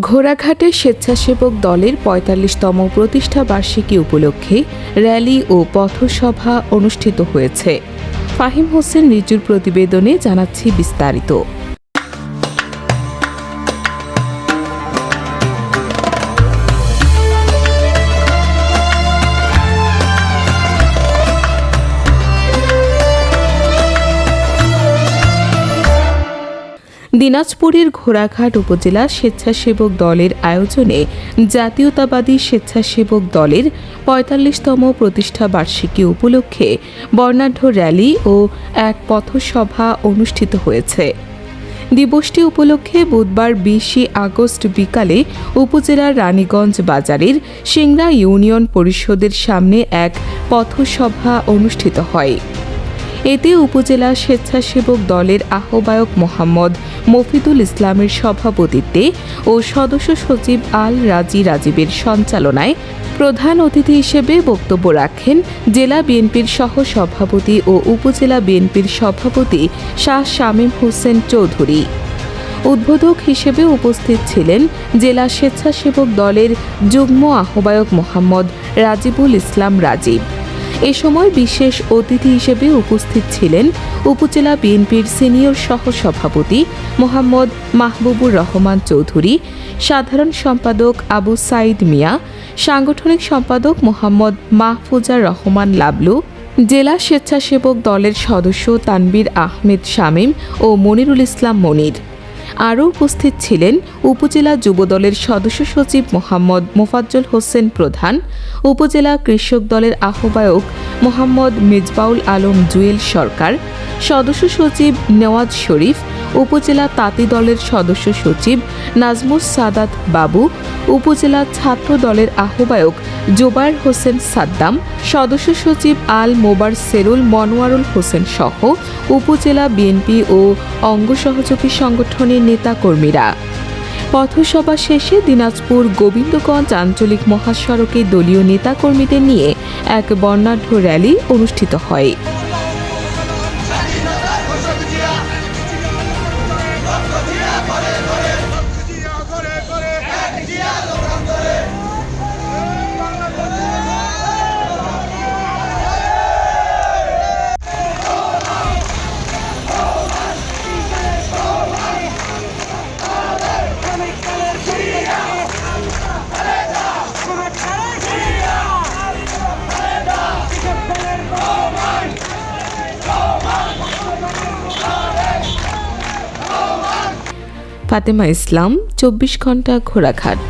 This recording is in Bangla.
ঘোড়াঘাটে স্বেচ্ছাসেবক দলের পঁয়তাল্লিশতম প্রতিষ্ঠা বার্ষিকী উপলক্ষে র্যালি ও পথসভা অনুষ্ঠিত হয়েছে। ফাহিম হোসেন রিজুর প্রতিবেদনে জানাচ্ছি বিস্তারিত। দিনাজপুরের ঘোড়াঘাট উপজেলা স্বেচ্ছাসেবক দলের আয়োজনে জাতীয়তাবাদী স্বেচ্ছাসেবক দলের পঁয়তাল্লিশতম প্রতিষ্ঠা বার্ষিকী উপলক্ষে বর্ণাঢ্য র্যালি ও এক পথসভা অনুষ্ঠিত হয়েছে। দিবসটি উপলক্ষে বুধবার বিশে আগস্ট বিকালে উপজেলার রানীগঞ্জ বাজারের সিংড়া ইউনিয়ন পরিষদের সামনে এক পথসভা অনুষ্ঠিত হয়। এতে উপজেলা স্বেচ্ছাসেবক দলের আহ্বায়ক মোহাম্মদ মফিদুল ইসলামের সভাপতিত্বে ও সদস্য সচিব আল রাজি রাজীবের সঞ্চালনায় প্রধান অতিথি হিসেবে বক্তব্য রাখেন জেলা বিএনপির সহ সভাপতি ও উপজেলা বিএনপির সভাপতি শাহ শামীম হোসেন চৌধুরী। উদ্বোধক হিসেবে উপস্থিত ছিলেন জেলা স্বেচ্ছাসেবক দলের যুগ্ম আহ্বায়ক মোহাম্মদ রাজিবুল ইসলাম রাজীব। এ সময় বিশেষ অতিথি হিসেবে উপস্থিত ছিলেন উপজেলা বিএনপির সিনিয়র সহ সভাপতি মোহাম্মদ মাহবুবুর রহমান চৌধুরী, সাধারণ সম্পাদক আবু সাইদ মিয়া, সাংগঠনিক সম্পাদক মোহাম্মদ মাহফুজার রহমান লাবলু, জেলা স্বেচ্ছাসেবক দলের সদস্য তানবীর আহমেদ শামীম ও মনিরুল ইসলাম মনির। আরও উপস্থিত ছিলেন উপজেলা যুবদলের সদস্য সচিব মোহাম্মদ মোফাজ্জল হোসেন প্রধান, উপজেলা কৃষক দলের আহ্বায়ক মোহাম্মদ মেজবাউল আলম জুয়েল সরকার, সদস্য সচিব নেওয়াজ শরীফ উপজেলা তাঁতি দলের সদস্য সচিব নাজমুস সাদাত বাবু, উপজেলা ছাত্র দলের আহ্বায়ক জোবায়ের হোসেন সাদ্দাম, সদস্য সচিব আল মোবার সেরুল মনোয়ারুল হোসেন সহ উপজেলা বিএনপি ও অঙ্গ সহযোগী সংগঠনের নেতাকর্মীরা। পথসভা শেষে দিনাজপুর গোবিন্দগঞ্জ আঞ্চলিক মহাসড়কে দলীয় নেতাকর্মীদের নিয়ে এক বর্ণাঢ্য র্যালি অনুষ্ঠিত হয়। ফাতেমা ইসলাম চব্বিশ ঘণ্টা ঘোড়াঘাট।